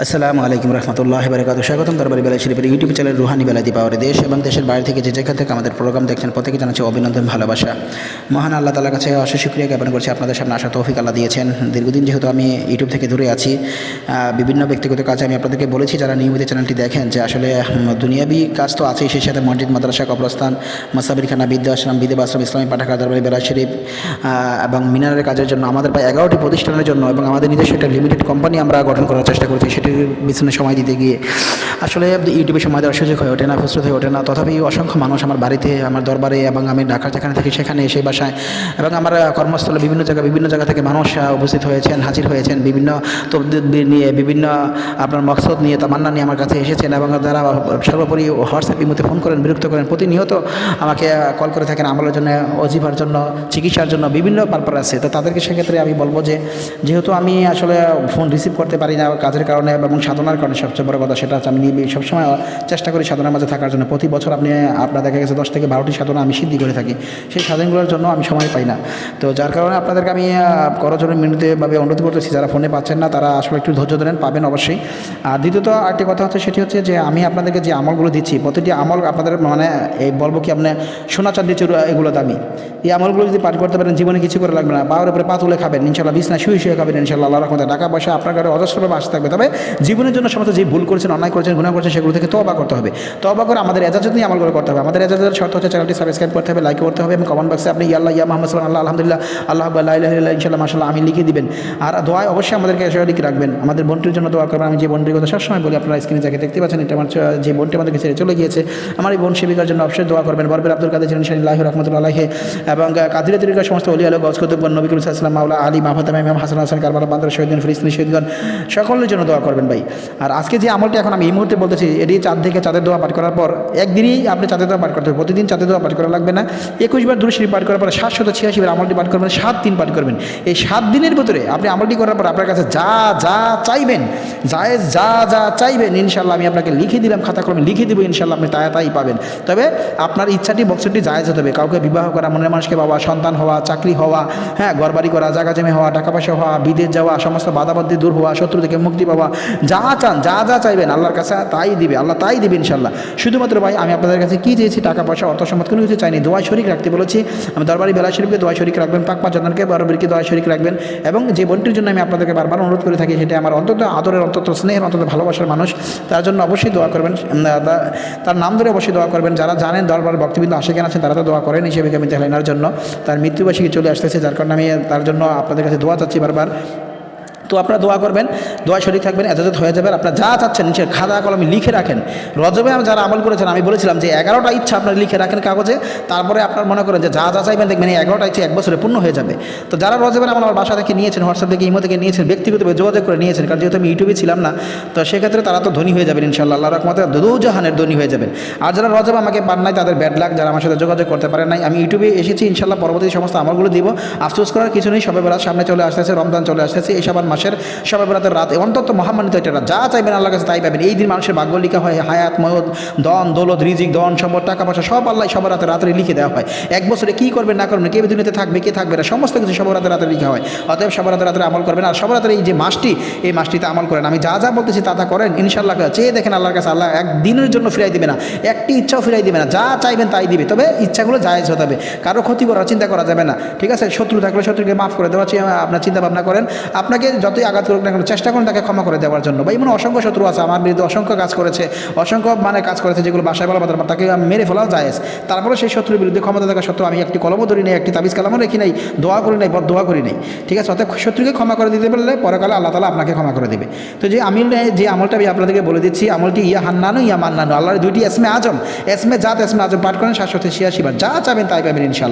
আসসালামু আলাইকুম রহমতুল্লাহ বারকাত স্বাগতম দরবারি বেলা শরীফের ইউটিউব চ্যানেল রুহানি বেলাদি পাওয়ার দেশ এবং দেশের বাইরে থেকে যে যেখান থেকে আমাদের প্রোগ্রাম দেখছেন প্রত্যেকে জানাচ্ছি অভিনন্দন, ভালোবাসা। মহান আল্লাহ তালার কাছে অশেষ শুক্রিয়া জ্ঞাপন করছি। আপনাদের সামনে আসা তৌফিক আল্লাহ দিয়েছেন। দীর্ঘদিন যেহেতু আমি ইউটিউব থেকে দূরে আছি বিভিন্ন ব্যক্তিগত কাজে আমি আপনাদেরকে বলেছি, যারা নিয়মিত চ্যানেলটি দেখেন যে আসলে দুনিয়াবি কাজ তো আছেই, সেই সাথে মসজিদ, মাদ্রাসা, কবরস্থান মাসাবির খানা বিদ্যা আশ্রম বিদেব আশ্রম ইসলামী পাঠাগার, দরবারি বেলা শরীফ এবং মিনারের কাজের জন্য আমাদের প্রায় এগারোটি প্রতিষ্ঠানের জন্য এবং আমাদের নিজস্ব একটা লিমিটেড কোম্পানি আমরা গঠন করার চেষ্টা করছি। সেটির পিছনে সময় দিতে গিয়ে। আসলে ইউটিউবে সময় দেওয়ার সুযোগ হয়ে ওঠে না প্রস্তুত হয়ে ওঠে না। তথাপি অসংখ্য মানুষ আমার বাড়িতে, আমার দরবারে এবং আমি ঢাকার যেখানে থাকি সেখানে এসে বাসায় এবং আমার কর্মস্থলে বিভিন্ন জায়গায়, বিভিন্ন জায়গা থেকে মানুষ উপস্থিত হয়েছেন, হাজির হয়েছেন, বিভিন্ন তবদিদ নিয়ে, বিভিন্ন আপনার মকসদ নিয়ে, তামান্না নিয়ে আমার কাছে এসেছেন এবং যারা সর্বোপরি হোয়াটসঅ্যাপ ইমুতে ফোন করেন, বিরক্ত করেন। প্রতিনিয়ত আমাকে কল করে থাকেন আমলের জন্য, অজিফার জন্য, চিকিৎসার জন্য, বিভিন্ন পারপার আছে। তো তাদেরকে সেক্ষেত্রে আমি বলব যে, যেহেতু আমি আসলে ফোন রিসিভ করতে পারি না কাজের কারণে এবং সাধনার কারণে সবচেয়ে বড় কথা সেটা হচ্ছে আমি সবসময় চেষ্টা করি সাধনার মাঝে থাকার জন্য। প্রতি বছর আপনি আপনার দেখা গেছে দশ থেকে বারোটি সাধনা আমি সিদ্ধি করে থাকি। সেই সাধনগুলোর জন্য আমি সময় পাই না। তো যার কারণে আপনাদেরকে আমি করজনের মিনিটেভাবে অনুরোধ করতেছি, যারা ফোনে পাচ্ছেন না, তারা আসলে একটু ধৈর্য ধরেন, পাবেন অবশ্যই। আর দ্বিতীয়ত আরেকটি কথা হচ্ছে সেটি হচ্ছে যে, আমি আপনাদেরকে যে আমলগুলো দিচ্ছি, প্রতিটি আমল আপনাদের মানে এই বলব কি আপনি সোনা চাঁদি চুরু এগুলো দামি। এই আমলগুলো যদি পাঠ করতে পারেন, জীবনে কিছু করে লাগবে না। পাওয়ার উপরে পা তুলে খাবেন, ইনশাল্লাহ বিছনা শুয়ে শুয়ে খাবেন, ইনশাল্লাহ আল্লাহ রহমতে। টাকা পয়সা আপনার ঘরে অজস্রভাবে আসতে থাকবে। তবে জীবনের জন্য সমস্ত যে ভুল করেছেন, অন্যায় করেছেন গুণা করেছেন, সেগুলো থেকে তবা করতে হবে। তবা করে আমাদের এজাজত নিয়ে আমলগুলো করতে হবে। আমাদের এজাজতের শর্ত হচ্ছে চ্যানেলটি সাবস্ক্রাইব করতে হবে লাইক করতে হবে এবং কমেন্ট বক্সে আপনি ইয়াল্লাহ, ইয়া মোহাম্মদ সাল্লাম আল্লাহ আলহামদুলিল্লাহ আল্লাহ আল্লাহ ইনশাল্লাহ মাসাল্লাহ আমি লিখে দিবেন। আর দোয়ায় অবশ্যই আমাদেরকে লিখে রাখবেন। আমাদের বোনটির জন্য দোয়া করবেন। আমি যে বোনটির কথা সবসময় বলি, আপনারা স্ক্রিনে যাকে দেখতে পাচ্ছেন, এটা আমার যে বোনটি আমাদেরকে ছেড়ে চলে গিয়েছে, আমার এই বোন সেবিকার জন্য অবশ্যই দোয়া করবেন। বরবের আব্দুল কাদের ছিলেন শাহিল্লাহ রহমতুল্লাহ এবং কাদিরে তরিকার সমস্ত অলি আলো গজ কুতুব নবিকুল ইসলাম মাওলা আলী, মাহমুদ হাসান হাসান কারবালা, বান্দর শহীদিন ফিলিস্তিনি শহীদগণ, সকলের জন্য দোয়া ভাই। আর আজকে যে আমলটি এখন আমি এই মুহূর্তে বলতেছি, এটি চাঁদ থেকে চাঁদের দোয়া পাঠ করার পর, একদিনই আপনি চাঁদের দোয়া পাঠ করতে হবে। প্রতিদিন চাঁদের দোয়া পাঠ করা লাগবে না। একুশ বার দুরুশরী পাঠ করার পর, সাতশত ছিয়াশি বার আমলটি পাঠ করবেন, সাত দিন পাঠ করবেন। এই সাত দিনের ভিতরে আপনি আমলটি করার পর আপনার কাছে যা যা চাইবেন, জায়েজ যা যা চাইবেন ইনশাল্লাহ আমি আপনাকে লিখে দিলাম খাতা কলমে লিখে দেবো ইনশাল্লাহ আপনি তাই তাই পাবেন। তবে আপনার ইচ্ছাটি বক্সটি জায়েজ হতে হবে। কাউকে বিবাহ করা, মনের মানুষকে পাওয়া, সন্তান হওয়া, চাকরি হওয়া হ্যাঁ ঘরবাড়ি করা, জায়গা জমি হওয়া, টাকা পয়সা হওয়া, বিদেশ যাওয়া, সমস্ত বাধাবাধি দূর হওয়া শত্রু থেকে মুক্তি পাওয়া যা চান, যা যা চাইবেন, আল্লাহর কাছে তাই দিবে, আল্লাহ তাই দিবে ইনশাল্লাহ শুধুমাত্র ভাই, আমি আপনাদের কাছে কী চেয়েছি, টাকা পয়সা, অর্থ সম্পদ, কোনো কিছু চাইনি, দোয়া শরিক রাখতে বলেছি। আমি দরবারি বেলা শরীফকে দোয়া শরিক রাখবেন, পাক পাঁচজনকে বরবরকে দোয়া শরিক রাখবেন। এবং যে বোনটির জন্য আমি আপনাদেরকে বারবার অনুরোধ করে থাকি, সেটা আমার অন্তত আদরের অন্তত স্নেহের অন্তত ভালোবাসার মানুষ, তার জন্য অবশ্যই দোয়া করবেন। তার নাম ধরে অবশ্যই দোয়া করবেন। যারা জানেন দরবার ভক্তবৃন্দ আশেখান আছেন, তারা তো দোয়া করেন, হিসেবে আমি তেহলাইনার জন্য। তার মৃত্যুবার্ষিকী চলে আসতেছে, যার কারণে আমি তার জন্য আপনাদের কাছে দোয়া চাচ্ছি বারবার। তো আপনারা দোয়া করবেন, দোয়া শরীর থাকবেন, এজাজত হয়ে যাবে আর আপনারা যা চাচ্ছেন নিচে খাতা কলমে লিখে রাখেন। রজবে আমি যারা আমল করেছেন, আমি বলেছিলাম যে এগারোটা ইচ্ছা আপনারা লিখে রাখেন কাগজে, তারপরে আপনার মনে করেন যে যা যা চাইবেন দেখবেন এই এগারোটা ইচ্ছা এক বছরে পূর্ণ হয়ে যাবে। তো যারা রজবেন আমল আমার বাসা থেকে নিয়েছেন, হোয়াটসঅ্যাপ থেকে, ইমো থেকে নিয়েছেন, ব্যক্তিগতভাবে যোগাযোগ করে নিয়েছেন, কারণ যেহেতু আমি ইউটিউবে ছিলাম না, তো সেক্ষেত্রে তারা তো ধনী হয়ে যাবেন ইনশাল্লাহ আল্লাহ রহমতে দুজাহানের ধনী হয়ে যাবেন। আর যারা রজব আমাকে পান নাই, তাদের ব্যাড লাগ যারা আমার সাথে যোগাযোগ করতে পারেন নাই, আমি ইউটিউবে এসেছি ইনশাল্লাহ পরবর্তী সমস্ত আমলগুলো দিব। আফসোস করার কিছু নেই, সবে বেড়ার সামনে চলে আসতেছে, রমজান চলে আসতেছে এই সবার সাবান মাসের সবে বেড়াতের রাত, অন্তত মহামান্বিত এটা। যা চাইবেন আল্লাহ কাছে তাই পাবেন। এই দিন মানুষের ভাগ্য লিখা হয়, হায়াত ময়দ দন দৌলত, রিজিক দন সম্পদ, টাকা পয়সা, সব আল্লাহ সবার রাতে রাত্রে লিখে দেওয়া হয়। এক বছরে কী করবেন, না করবেন, কে দুনিয়াতে থাকবে, কে থাকবে না, সমস্ত কিছু সবার রাতে রাতে লিখা হয়। অতএব সবার রাতে রাতে আমল করবেন। আর সবার রাতে এই যে মাসটি, এই মাসটিতে আমল করেন। আমি যা যা বলতেছি তা তা করেন ইনশাল্লাহ চেয়ে দেখেন আল্লাহর কাছে আল্লাহ এক দিনের জন্য ফিরাই দিবে না, একটি ইচ্ছাও ফিরাই দিবে না। যা চাইবেন তাই দিবে। তবে ইচ্ছাগুলো জায়েজ হতে হবে। কারও ক্ষতি করার চিন্তা করা যাবে না। ঠিক আছে? শত্রু থাকলে শত্রুকে মাফ করে দেওয়া আপনার চিন্তা ভাবনা করেন। আপনাকে যতই আঘাত করুক না কেন, চেষ্টা করুন তাকে ক্ষমা করে দেওয়ার জন্য। বা এমন অসংখ্য শত্রু আছে, আমার বিরুদ্ধে অসংখ্য কাজ করেছে, অসংখ্য মানে কাজ করেছে যেগুলো বাসায় বলা বাদ তাকে আমি মেরে ফেলাও যায় তারপরে সেই শত্রুর বিরুদ্ধে ক্ষমতা থাকা সত্ত্বেও আমি একটি কলমও ধরি নাই, একটি তাবিজ কালামও রেখি নাই, দোয়া করি নাই, বদ দোয়া করি নাই। ঠিক আছে অর্থাৎ শত্রুকে ক্ষমা করে দিতে পারলে পরকালে আল্লাহ তালা আপনাকে ক্ষমা করে দেবে। তো যে আমি যে আমলটা আমি আপনাদেরকে বলে দিচ্ছি, আমলটি ইয়া হান্নানো, ইয়া মান্নানো। আল্লাহর দুইটি এসমে আজম, এসমে জাত, এসমে আজম পাঠ করেন সাতশো ছিয়াশি বার। যা চাবেন তাই পাবেন ইনশাল্লাহ